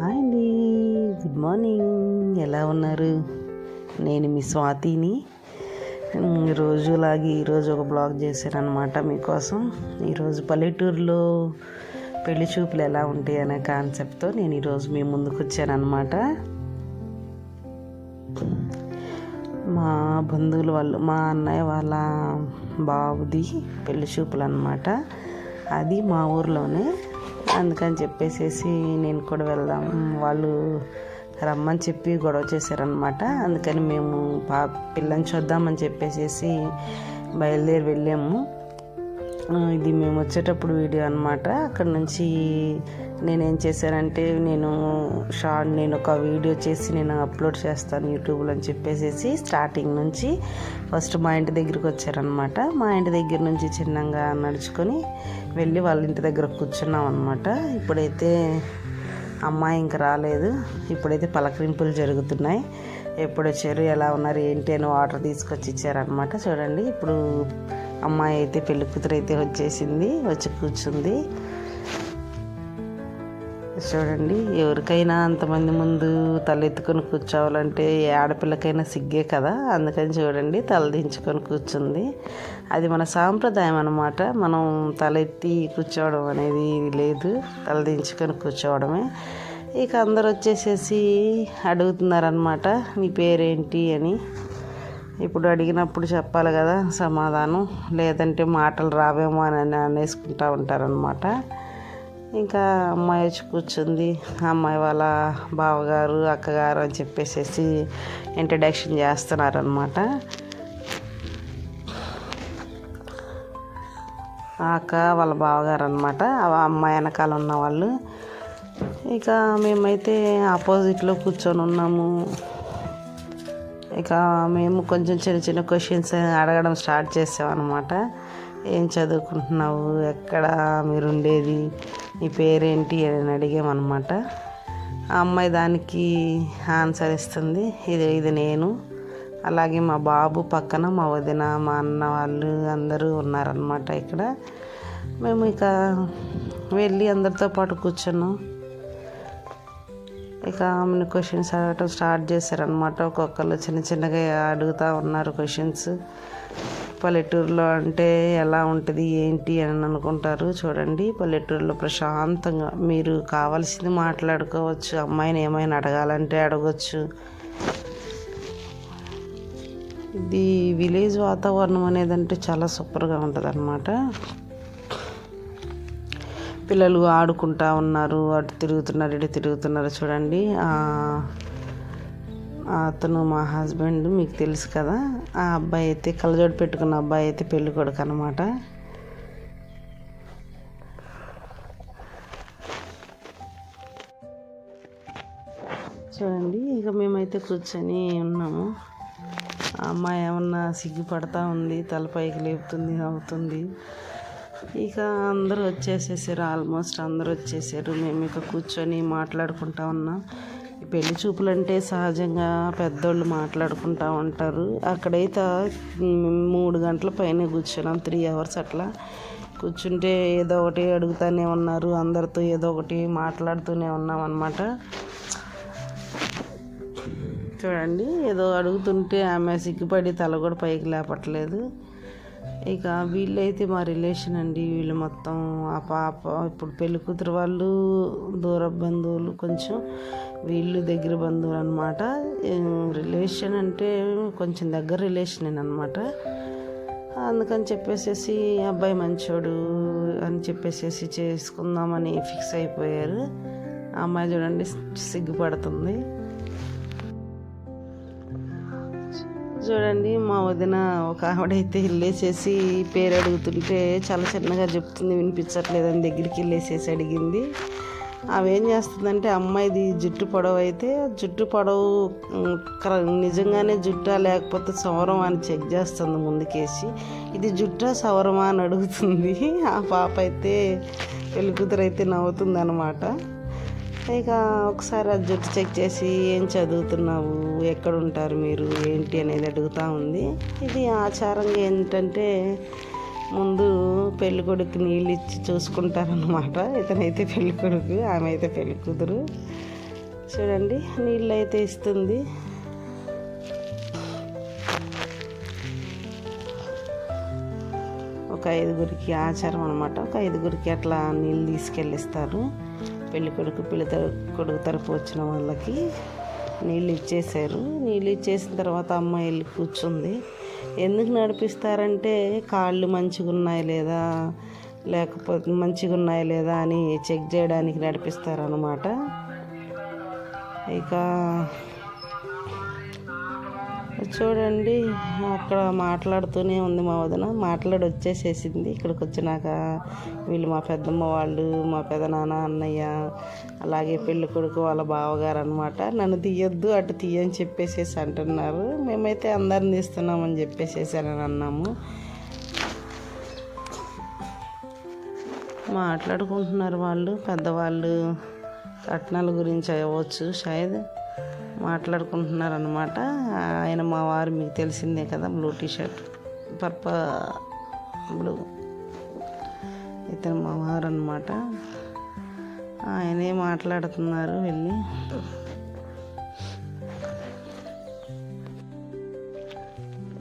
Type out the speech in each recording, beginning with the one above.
Hi అండి. Good morning. ఎలా ఉన్నారు? నేను మీ స్వాతిని. రోజులాగి ఈరోజు ఒక బ్లాగ్ చేశాను అనమాట మీకోసం ఈరోజు పల్లెటూరులో పెళ్ళి చూపులు ఎలా ఉంటాయి అనే కాన్సెప్ట్తో నేను ఈరోజు మీ ముందుకు వచ్చానమాట మా బంధువులు వాళ్ళు మా అన్నయ్య వాళ్ళ బాబుది పెళ్ళి చూపులు అనమాట అది మా ఊర్లోనే అందుకని చెప్పేసేసి నేను కూడా వెళ్దాం. వాళ్ళు రమ్మని చెప్పి గొడవ చేశారనమాట అందుకని మేము పా పిల్లని చూద్దామని చెప్పేసేసి బయలుదేరి వెళ్ళాము. ఇది మేము వచ్చేటప్పుడు వీడియో అనమాట అక్కడ నుంచి నేనేం చేశానంటే నేను షార్ట్ నేను ఒక వీడియో చేసి నేను అప్లోడ్ చేస్తాను యూట్యూబ్లో అని చెప్పేసి స్టార్టింగ్ నుంచి ఫస్ట్ మా ఇంటి దగ్గరికి వచ్చారనమాట మా ఇంటి దగ్గర నుంచి చిన్నగా నడుచుకొని వెళ్ళి వాళ్ళ ఇంటి దగ్గర కూర్చున్నాం అనమాట ఇప్పుడైతే అమ్మాయి ఇంకా రాలేదు. ఇప్పుడైతే పలకరింపులు జరుగుతున్నాయి. ఎప్పుడు వచ్చారు ఎలా ఉన్నారు ఏంటి అని వాటర్ తీసుకొచ్చి ఇచ్చారనమాట చూడండి ఇప్పుడు అమ్మాయి అయితే పెళ్ళి కూతురు అయితే వచ్చేసింది వచ్చి కూర్చుంది. చూడండి ఎవరికైనా అంతమంది ముందు తలెత్తుకొని కూర్చోవాలంటే ఏ ఆడపిల్లకైనా సిగ్గే కదా. అందుకని చూడండి తలదించుకొని కూర్చుంది. అది మన సాంప్రదాయం అనమాట మనం తలెత్తి కూర్చోవడం అనేది లేదు. తలదించుకొని కూర్చోవడమే. ఇక అందరు వచ్చేసేసి అడుగుతున్నారనమాట నీ పేరేంటి? అని. ఇప్పుడు అడిగినప్పుడు చెప్పాలి కదా సమాధానం. లేదంటే మాటలు రావేమో అని అనేసుకుంటూ ఉంటారనమాట ఇంకా అమ్మాయి వచ్చి కూర్చుంది. అమ్మాయి వాళ్ళ బావగారు అక్కగారు అని చెప్పేసేసి ఇంట్రడక్షన్ చేస్తున్నారనమాట ఆ అక్క వాళ్ళ బావగారు అనమాట ఆ అమ్మాయి వెనకాల ఉన్న వాళ్ళు. ఇక మేమైతే ఆపోజిట్లో కూర్చొని ఉన్నాము. ఇక మేము కొంచెం చిన్న చిన్న క్వశ్చన్స్ అడగడం స్టార్ట్ చేసామన్నమాట ఏం చదువుకుంటున్నావు? ఎక్కడ మీరు ఉండేది? మీ పేరేంటి? అని అడిగామన్నమాట ఆ అమ్మాయి దానికి ఆన్సర్ ఇస్తుంది. ఇది ఇది నేను. అలాగే మా బాబు పక్కన మా వదిన మా అన్న వాళ్ళు అందరూ ఉన్నారనమాట ఇక్కడ. మేము ఇక వెళ్ళి అందరితో పాటు కూర్చున్నాం. ఇక ఆమెను క్వశ్చన్స్ అడగటం స్టార్ట్ చేశారనమాట ఒక్కొక్కరు చిన్న చిన్నగా అడుగుతూ ఉన్నారు క్వశ్చన్స్ పల్లెటూరులో అంటే ఎలా ఉంటుంది ఏంటి అని అనుకుంటారు చూడండి. పల్లెటూరులో ప్రశాంతంగా మీరు కావాల్సింది మాట్లాడుకోవచ్చు. అమ్మాయిని ఏమైనా అడగాలంటే అడగచ్చు. ఇది విలేజ్ వాతావరణం అనేది అంటే చాలా సూపర్గా ఉంటుంది అనమాట పిల్లలు ఆడుకుంటా ఉన్నారు. అటు తిరుగుతున్నారు ఇటు తిరుగుతున్నారు చూడండి. అతను మా హస్బెండ్ మీకు తెలుసు కదా. ఆ అబ్బాయి అయితే కళ్ళజోడు పెట్టుకున్న అబ్బాయి అయితే పెళ్ళి కొడుకు అనమాట చూడండి ఇక మేమైతే కూర్చొని ఉన్నాము. ఆ అమ్మాయి ఏమన్నా సిగ్గుపడతా ఉంది తలపైకి లేపుతుంది అవుతుంది ఇక అందరూ వచ్చేసేసారు ఆల్మోస్ట్ అందరూ వచ్చేసారు. మేము ఇక కూర్చొని మాట్లాడుకుంటా ఉన్నాం. పెళ్ళి చూపులు అంటే సహజంగా పెద్దోళ్ళు మాట్లాడుకుంటా ఉంటారు. అక్కడైతే మూడు గంటల పైన కూర్చున్నాం త్రీ అవర్స్ అట్లా. కూర్చుంటే ఏదో ఒకటి అడుగుతూనే ఉన్నారు అందరితో ఏదో ఒకటి మాట్లాడుతూనే ఉన్నాం అనమాట చూడండి ఏదో అడుగుతుంటే ఆమె సిగ్గుపడి తల కూడా పైకి లేపట్లేదు. ఇక వీళ్ళైతే మా రిలేషన్ అండి. వీళ్ళు మొత్తం ఆ పాప ఇప్పుడు పెళ్ళి కూతురు వాళ్ళు దూర బంధువులు కొంచెం వీళ్ళు దగ్గర బంధువులు అనమాట రిలేషన్ అంటే కొంచెం దగ్గర రిలేషన్ అనమాట అందుకని చెప్పేసేసి అబ్బాయి మంచోడు అని చెప్పేసేసి చేసుకుందామని ఫిక్స్ అయిపోయారు. అమ్మాయి చూడండి సిగ్గుపడుతుంది. చూడండి మా వదిన ఒక ఆవిడైతే వెళ్ళేసేసి పేరు అడుగుతుంటే చాలా చిన్నగా చెప్తుంది వినిపించట్లేదని దగ్గరికి వెళ్ళేసేసి అడిగింది. అవేం చేస్తుందంటే అమ్మాయిది జుట్టు పొడవు అయితే జుట్టు పొడవు కర- నిజంగానే జుట్టా లేకపోతే సవరం అని చెక్ చేస్తుంది ముందుకేసి. ఇది జుట్టా సవరమా అని అడుగుతుంది. ఆ పాప అయితే పెళ్ళికూతురు అయితే నవ్వుతుంది అనమాట ఇక ఒకసారి ఆ జుట్టు చెక్ చేసి ఏం చదువుతున్నావు ఎక్కడ ఉంటారు మీరు ఏంటి అనేది అడుగుతూ ఉంది. ఇది ఆచారంగా ఏంటంటే ముందు పెళ్ళి కొడుకు నీళ్ళు ఇచ్చి చూసుకుంటారనమాట ఇతనైతే పెళ్ళి కొడుకు ఆమె అయితే పెళ్ళి కూతురు చూడండి నీళ్ళు అయితే ఇస్తుంది. ఒక ఐదుగురికి ఆచారం అనమాట ఒక ఐదుగురికి అట్లా నీళ్ళు తీసుకెళ్ళిస్తారు. పెళ్ళి కొడుకు పెళ్ళి తర- కొడుకు తరపు వచ్చిన వాళ్ళకి నీళ్ళు ఇచ్చేసారు నీళ్ళు ఇచ్చేసిన తర్వాత అమ్మాయి వెళ్ళి కూర్చుంది. ఎందుకు నడిపిస్తారంటే కాళ్ళు మంచిగా ఉన్నాయి లేదా లేకపోతే మంచిగా ఉన్నాయి లేదా అని చెక్ చేయడానికి నడిపిస్తారనమాట ఇక చూడండి అక్కడ మాట్లాడుతూనే ఉంది మా వదిన. మాట్లాడి వచ్చేసేసింది. ఇక్కడికి వచ్చినాక వీళ్ళు మా పెద్దమ్మ వాళ్ళు మా పెదనాన్న అన్నయ్య అలాగే పెళ్ళి కొడుకు వాళ్ళ బావగారు అనమాట నన్ను తీయొద్దు అటు తీయని చెప్పేసేసి అంటున్నారు. మేమైతే అందరిని తీస్తున్నామని చెప్పేసేసి అని అన్నాము. మాట్లాడుకుంటున్నారు వాళ్ళు పెద్దవాళ్ళు. కట్నాల గురించి అవ్వచ్చు షాయద్. మాట్లాడుకుంటున్నారనమాట ఆయన మా వారు మీకు తెలిసిందే కదా బ్లూ టీషర్ట్ పర్ప బ్లూ ఇతను మా వారు అనమాట ఆయనే మాట్లాడుతున్నారు వెళ్ళి.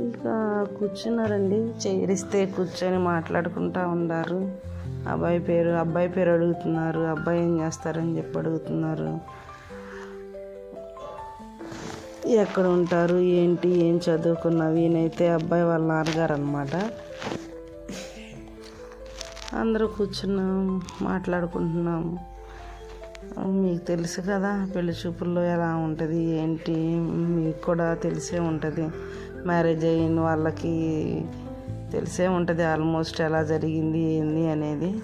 ఇంకా కూర్చున్నారండి చేరిస్తే కూర్చొని మాట్లాడుకుంటా ఉన్నారు. అబ్బాయి పేరు అబ్బాయి పేరు అడుగుతున్నారు అబ్బాయి ఏం చేస్తారని చెప్పి అడుగుతున్నారు. ఎక్కడ ఉంటారు ఏంటి ఏం చదువుకున్నావు ఈయనైతే అబ్బాయి వాళ్ళ నాన్నగారు అనమాట అందరూ కూర్చున్నాం మాట్లాడుకుంటున్నాం. మీకు తెలుసు కదా పెళ్ళి చూపుల్లో ఎలా ఉంటుంది ఏంటి మీకు కూడా తెలిసే ఉంటుంది. మ్యారేజ్ అయిన వాళ్ళకి తెలిసే ఉంటుంది ఆల్మోస్ట్ ఎలా జరిగింది ఏంది అనేది.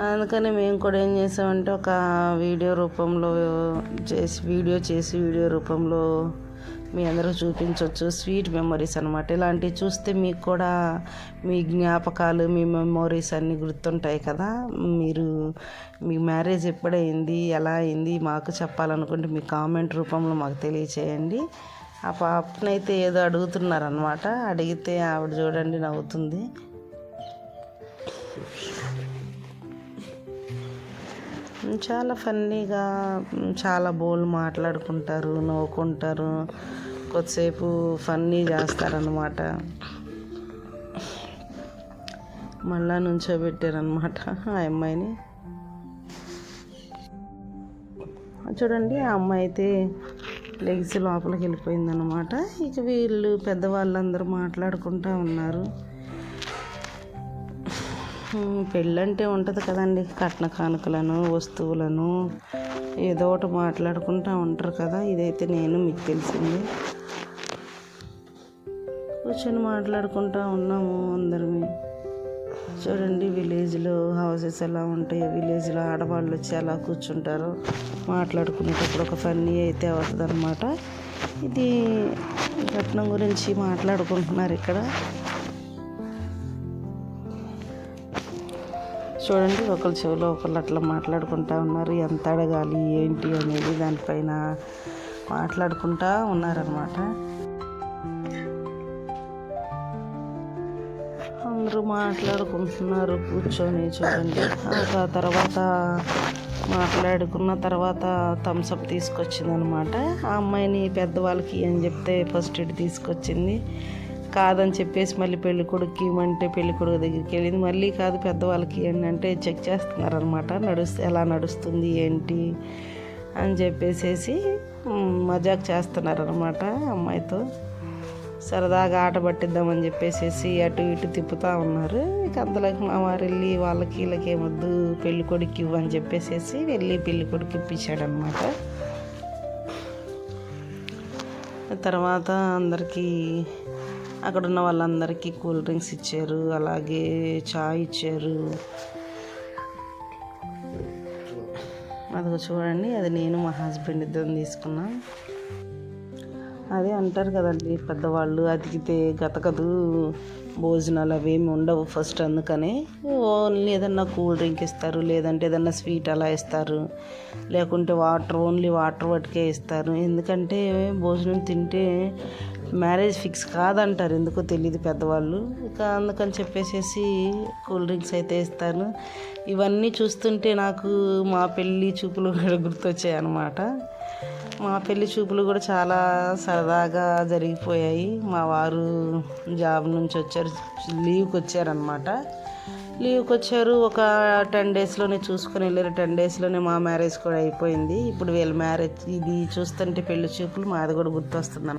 అందుకని మేము కూడా ఏం చేసామంటే ఒక వీడియో రూపంలో చేసి వీడియో చేసి వీడియో రూపంలో మీ అందరూ చూపించవచ్చు స్వీట్ మెమరీస్ అనమాట ఇలాంటివి చూస్తే మీకు కూడా మీ జ్ఞాపకాలు మీ మెమరీస్ అన్నీ గుర్తుంటాయి కదా. మీరు మీ మ్యారేజ్ ఎప్పుడైంది ఎలా అయింది మాకు చెప్పాలనుకుంటే మీ కామెంట్ రూపంలో మాకు తెలియచేయండి. ఆ పాపనైతే ఏదో అడుగుతున్నారనమాట అడిగితే ఆవిడ చూడండి నవ్వుతుంది. చాలా ఫన్నీగా చాలా బోల్ మాట్లాడుకుంటారు నవ్వుకుంటారు. కొద్దిసేపు ఫన్నీ చేస్తారనమాట మళ్ళా నుంచోబెట్టారనమాట ఆ అమ్మాయిని. చూడండి ఆ అమ్మాయి అయితే లెగ్స్ లోపలికి వెళ్ళిపోయిందనమాట ఇక వీళ్ళు పెద్దవాళ్ళందరూ మాట్లాడుకుంటూ ఉన్నారు. పెళ్ళంటే ఉంటుంది కదండి. కట్న కానుకలను వస్తువులను ఏదో ఒకటి మాట్లాడుకుంటూ ఉంటారు కదా. ఇదైతే నేను మీకు తెలిసింది. కూర్చొని మాట్లాడుకుంటూ ఉన్నాము అందరమే చూడండి విలేజ్లో హౌసెస్ ఎలా ఉంటాయో. విలేజ్లో ఆడవాళ్ళు వచ్చి అలా కూర్చుంటారు. మాట్లాడుకునేటప్పుడు ఒక ఫన్నీ అయితే అవుతుంది అనమాట ఇది కట్నం గురించి మాట్లాడుకుంటున్నారు ఇక్కడ. చూడండి ఒకళ్ళ చెవిలో ఒకళ్ళు అట్లా మాట్లాడుకుంటా ఉన్నారు. ఎంత అడగాలి ఏంటి అనేది దానిపైన మాట్లాడుకుంటా ఉన్నారనమాట అందరూ మాట్లాడుకుంటున్నారు కూర్చొని చూడండి. ఆ తర్వాత మాట్లాడుకున్న తర్వాత థమ్స్అప్ తీసుకొచ్చింది అనమాట ఆ అమ్మాయిని పెద్దవాళ్ళకి అని చెప్తే ఫస్ట్ ఇటు తీసుకొచ్చింది. కాదని చెప్పేసి మళ్ళీ పెళ్ళి కొడుకు ఇవ్వమంటే పెళ్ళి కొడుకు దగ్గరికి వెళ్ళింది. మళ్ళీ కాదు పెద్దవాళ్ళకి ఇవ్వండి అంటే చెక్ చేస్తున్నారనమాట నడుస్తు ఎలా నడుస్తుంది ఏంటి అని చెప్పేసేసి మజాక్ చేస్తున్నారనమాట అమ్మాయితో. సరదాగా ఆట పట్టిద్దామని చెప్పేసేసి అటు ఇటు తిప్పుతూ ఉన్నారు. ఇక అంతలోకి మా వారు వెళ్ళి వాళ్ళకి వీళ్ళకి ఏమొద్దు పెళ్ళి కొడుకు ఇవ్వని చెప్పేసేసి వెళ్ళి పెళ్ళి కొడుకు ఇప్పించాడనమాట తర్వాత అందరికీ అక్కడ ఉన్న వాళ్ళందరికీ కూల్ డ్రింక్స్ ఇచ్చారు అలాగే చాయ్ ఇచ్చారు. అదిగో చూడండి అది నేను మా హస్బెండ్ ఇద్దరం తీసుకున్నా. అదే అంటారు కదండి పెద్దవాళ్ళు అతికితే గతకదు భోజనాలు అవేమి ఉండవు ఫస్ట్ అందుకనే ఓన్లీ ఏదన్నా కూల్ డ్రింక్ ఇస్తారు లేదంటే ఏదన్నా స్వీట్ అలా ఇస్తారు. లేకుంటే వాటర్ ఓన్లీ వాటర్ పట్టుకే ఇస్తారు. ఎందుకంటే భోజనం తింటే మ్యారేజ్ ఫిక్స్ కాదంటారు ఎందుకో తెలియదు పెద్దవాళ్ళు. ఇక అందుకని చెప్పేసేసి కూల్ డ్రింక్స్ అయితే ఇస్తాను. ఇవన్నీ చూస్తుంటే నాకు మా పెళ్ళి చూపులు కూడా గుర్తొచ్చాయి అన్నమాట మా పెళ్ళి చూపులు కూడా చాలా సరదాగా జరిగిపోయాయి. మా వారు జాబ్ నుంచి వచ్చారు లీవ్కి వచ్చారనమాట లీవ్కి వచ్చారు ఒక టెన్ డేస్లోనే చూసుకొని వెళ్ళారు. టెన్ డేస్లోనే మా మ్యారేజ్ కూడా అయిపోయింది. ఇప్పుడు వీళ్ళ మ్యారేజ్ ఇది చూస్తుంటే పెళ్ళి చూపులు మాది కూడా గుర్తొస్తుంది